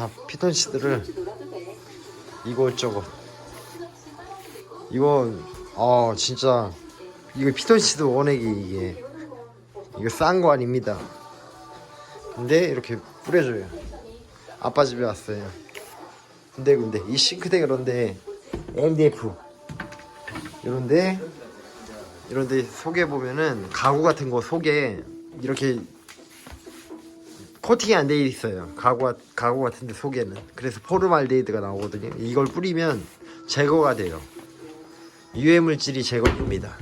아, 피톤치드를 이것저것 이거 아 진짜. 이거 피톤치드 원액이 이게. 이거 싼 거 아닙니다. 근데 이렇게 뿌려줘요. 아빠 집에 왔어요. 근데 근데. 이 싱크대 그런데 MDF 이런데 이런데 속에 보면은 가구 같은 거 속에 이렇게 코팅이 안 돼 있어요. 가구 가구 같은데 속에는 그래서 포르말데히드가 나오거든요. 이걸 뿌리면 제거가 돼요. 유해 물질이 제거됩니다.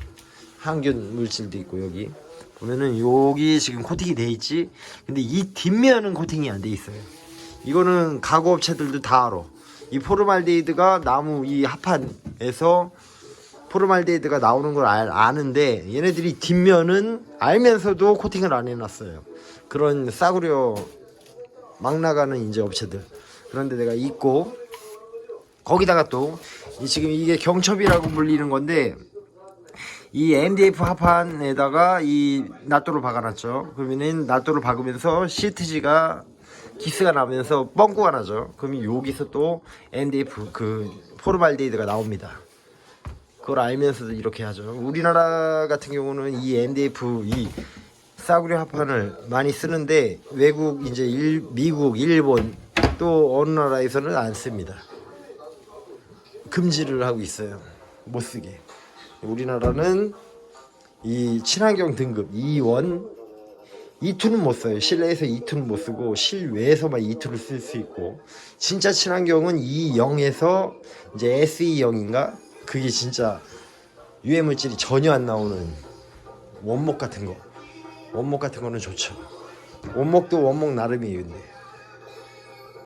항균 물질도 있고 여기 보면은 여기 지금 코팅이 돼 있지. 근데 이 뒷면은 코팅이 안 돼 있어요. 이거는 가구 업체들도 다 알아. 이 포르말데히드가 나무 이 합판에서 포르말데히드가 나오는 걸 알, 아는데 얘네들이 뒷면은 알면서도 코팅을 안 해놨어요. 그런 싸구려 막 나가는 이제 업체들. 그런데 내가 있고 거기다가 또이 지금 이게 경첩이라고 불리는 건데 이 MDF 합판에다가 이 낫도를 박아놨죠. 그러면은 낫도를 박으면서 시트지가 기스가 나면서 뻥꾸가 나죠. 그러면 여기서 또 MDF 그 포르말데히드가 나옵니다. 그걸 알면서도 이렇게 하죠. 우리나라 같은 경우는 이 MDF 이 싸구려 합판을 많이 쓰는데 외국 이제 일, 미국, 일본 또 어느 나라에서는 안 씁니다. 금지를 하고 있어요. 못 쓰게. 우리나라는 이 친환경 등급 2원 2투는 못 써요. 실내에서 2투는 못 쓰고 실외에서만 2투를 쓸 수 있고 진짜 친환경은 2.0에서 이제 SE0인가 그게 진짜 유해 물질이 전혀 안 나오는 원목 같은 거 원목 같은 거는 좋죠. 원목도 원목 나름이에요. 근데